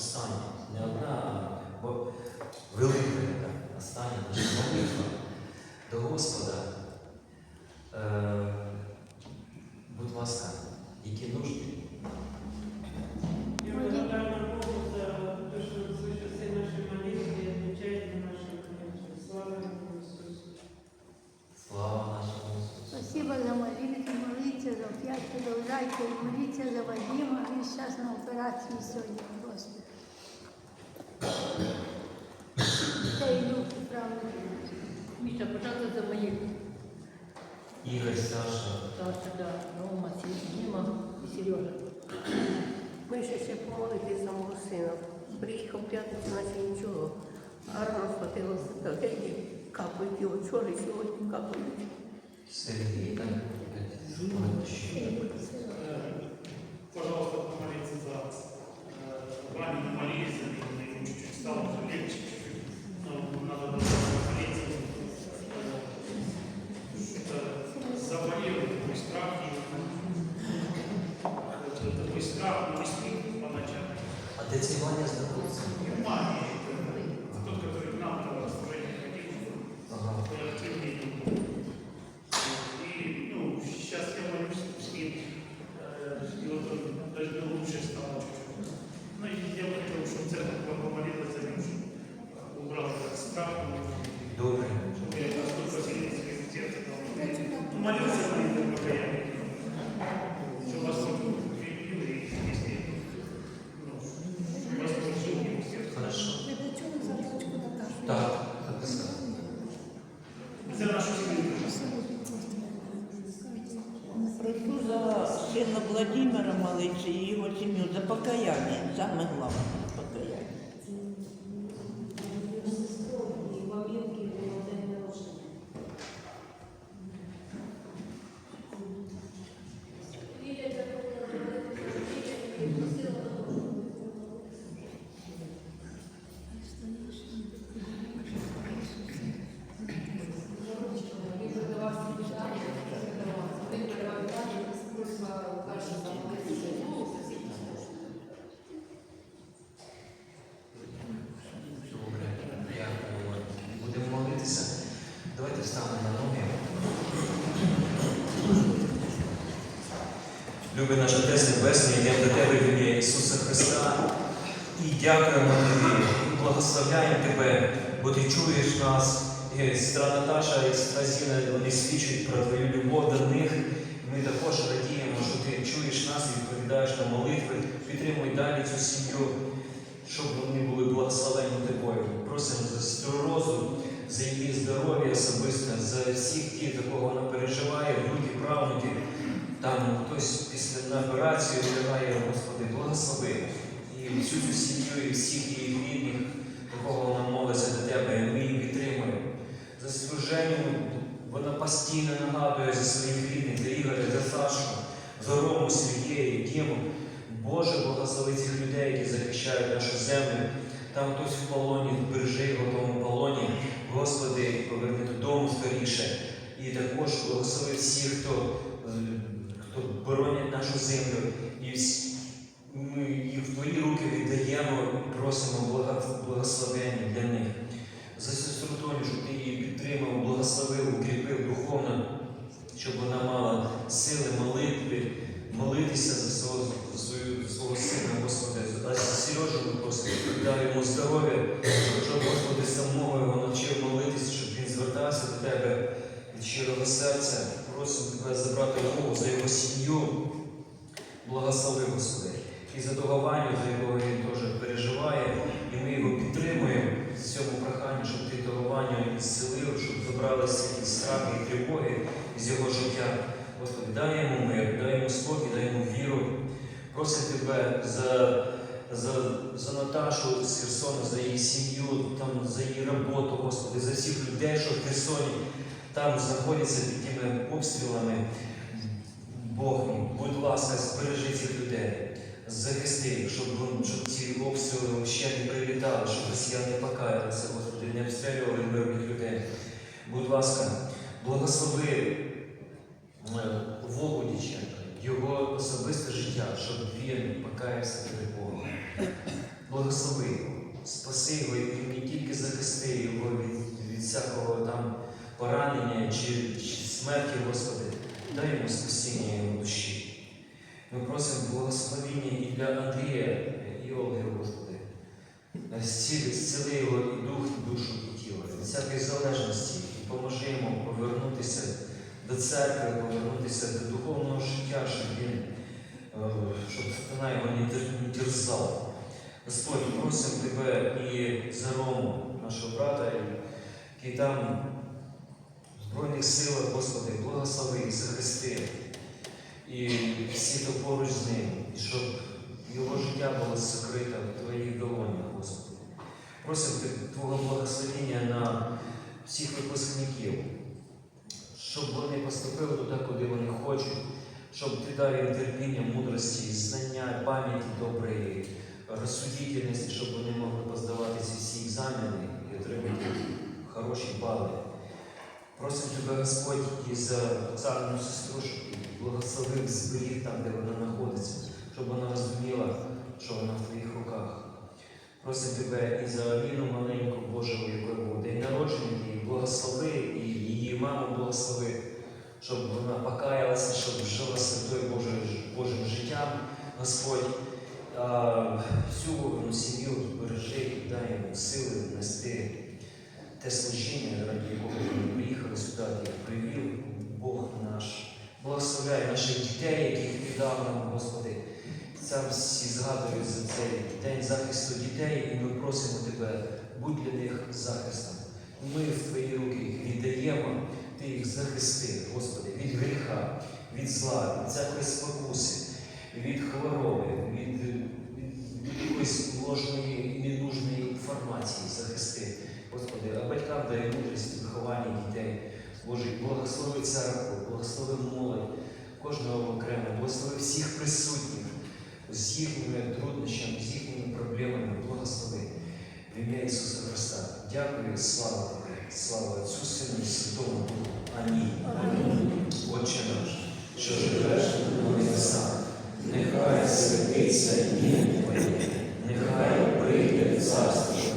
остання, не одна, бо велика така, остання молитва до Господа. Е, будь ласка, які нужди? Ігор, Саша, Да, да, Рома, Дима и Сережа. Ми ще ще помолити за мого сина. Приїхав п'ятницю, наче нічого. Гарно схватилося та геть, капають його вчора сьогодні капають. Сергій, так? Пожалуйста, де ці Ваня знаходиться? 不可以啊！你专门和我，不可以啊！Любий наш Отець Небесний, йдемо до Тебе в ім'я Ісуса Христа і дякуємо Тобі, і благословляємо Тебе, бо Ти чуєш нас. І сестра Наташа і сестра Зіна, вони свідчать про Твою любов до них. Ми також радіємо, що Ти чуєш нас і відповідаєш на молитви. Підтримуй далі цю сім'ю, щоб вони були благословені тобою. Просимо за сестру за її здоров'я особисте, за всіх тих, за кого вона переживає, внуки, правнуки. Там хтось після на операцію Господи, благослови. І всю цю сім'ю, і всіх її рідних, до кого вона молиться до тебе, і ми її підтримуємо. За служенню вона постійно нагадує за своїх рідних, за Ігоря, за Сашу, за Рому, Сергія, Діму. Боже, благослови цих людей, які захищають нашу землю. Там хтось в полоні, бережи його в тому полоні. Господи, поверни додому скоріше. І також благослови всіх, хто, хто боронять нашу землю. І ми їх в твої руки віддаємо і просимо благословення для них. За сестру Тоню, щоб ти її підтримав, благословив, укріпив духовно, щоб вона мала сили молитви, молитися за свого, за свого сина, Господи, а Сережу, Господи, дай йому здоров'я, щоб, Господи, самого його навчив молитися, щоб він звертався до Тебе від щирого серця. Просимо Тебе забрати Богу за його сім'ю. Благослови, Господи. І за того Ваню, за якого він теж переживає, і ми його підтримуємо в цьому проханні, щоб ти того Ваню зцілив, щоб забралися ті страхи і тривоги з його життя. Господи, дай йому мир, дай йому спокій, дай йому віру. Просимо тебе за, за, за Наташу з Херсону, за її сім'ю, за її роботу, Господи, за всіх людей, що в Херсоні там знаходяться під тими обстрілами. Бог, будь ласка, збережи цих людей, захисти щоб, щоб ці обстріли ще не прилітали, щоб росіяни не покаялися, Господи, не обстрілювали мирних людей. Будь ласка, благослови е, Вову Діченка, його особисте життя, щоб він покаявся перед Богом. Благослови його, спаси його і не тільки захисти його від, від всякого там поранення чи, чи смерті, Господи, дай йому спасіння його душі. Ми просимо благословіння і для Андрія, і Ольги, Господи. Зціли, його і дух, і душу, і тіло, від всякої залежності, і поможи йому повернутися до церкви, повернутися до духовного життя, щоб він, е, щоб сатана його не тер- Господь, просимо Тебе і за Рому, нашого брата, який там Збройних силах, Господи, благослови і захисти. І всі, хто поруч з ним, і щоб його життя було сокрите в Твоїх долонях, Господи. Просимо Твого благословення на всіх випускників, щоб вони поступили туди, куди вони хочуть, щоб Ти дав їм терпіння, мудрості, знання, пам'яті доброї, розсудительності, щоб вони могли поздавати ці всі екзамени і отримати хороші бали. Просимо Тебе, Господь, і за Оксану сестру, щоб ти благословив зберіг там, де вона знаходиться, щоб вона розуміла, що вона в твоїх руках. Просимо Тебе і за Аліну маленьку Божу, якої був день народження, і благослови, і її маму благослови, щоб вона покаялася, щоб жила святою Божим життям, Господь. А всю сім'ю бережи і дай сили нести те служіння, ради якого ми приїхали сюди, як привів Бог наш. Благословляй наших дітей, яких ти дав нам, Господи. Сам всі згадують за цей день захисту дітей, і ми просимо Тебе, будь для них захистом. Ми в Твої руки їх віддаємо, Ти їх захисти, Господи, від гріха, від зла, від всякої спокуси, від хвороби, від, від, від якоїсь ложної і ненужної інформації захисти. Господи, а батькам дай мудрість виховання дітей. Боже, благослови церкву, благослови молодь, кожного окремо, благослови всіх присутніх з їхніми труднощами, з їхніми проблемами, благослови. В ім'я Ісуса Христа. Дякую, слава Тобі, слава Отцю, Сину і Святому Духу. Амінь. Отче наш, що живеш на небесах, нехай святиться ім'я Твоє, нехай прийде царство